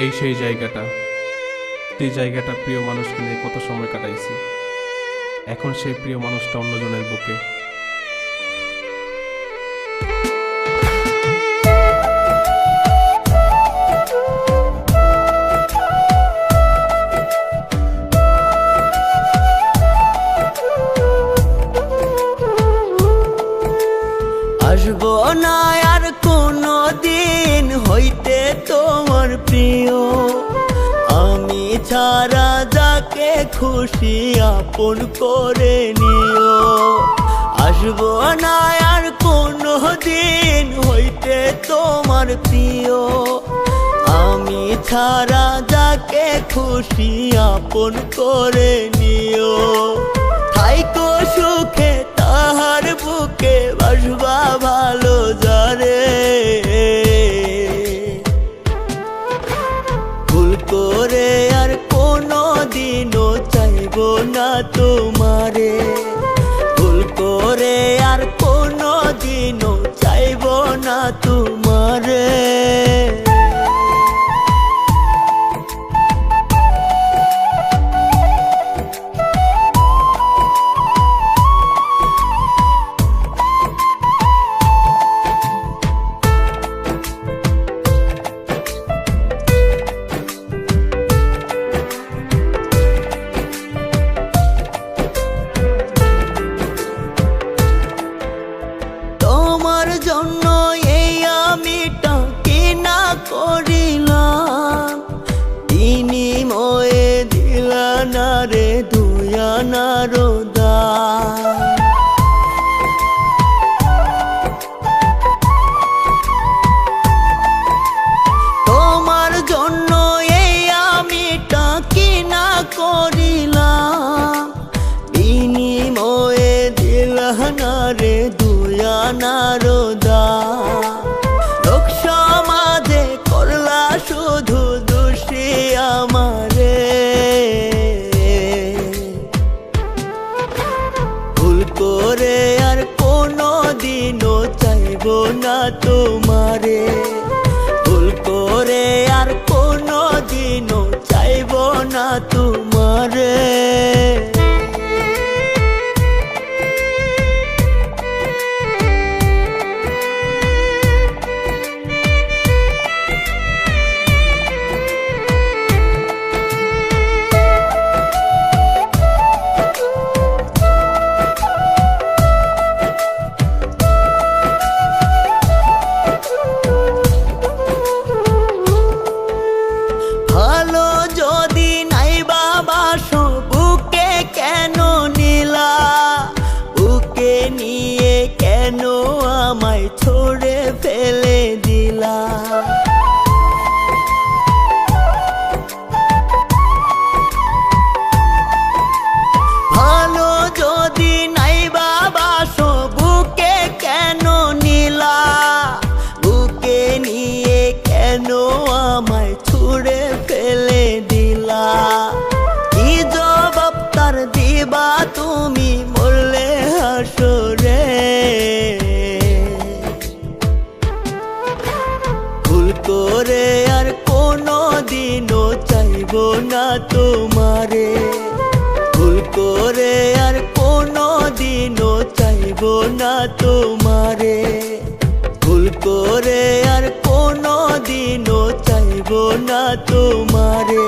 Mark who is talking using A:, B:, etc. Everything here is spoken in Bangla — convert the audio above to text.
A: এই সেই জায়গাটা। যে জায়গাটা প্রিয় মানুষকে নিয়ে কত সময় কাটাইছি। এখন সেই প্রিয় মানুষটা অন্যজনের বুকে।
B: আসব না তোমার প্রিয়। আমি ছাড়া যাকে খুশি আপন করে নিও। আসব না আর কোনো দিন হইতে তোমার প্রিয়। আমি ছাড়া যাকে খুশি আপন করে নিও। থাইকো সুখে তাহার বুকে বাসবা না তোমারে। করিলাম। বিনিময়ে দিলা না রে দুয়ানা রোদা করে আর কোনো দিনও চাইব না তোমারে। নিয়ে কেন আমায় ছোড়ে ফেলে দিলা? তোমারে। ভুল করে আর কোনো দিনও চাইব না তোমারে। ভুল করে আর কোনো দিনও চাইব না তোমারে।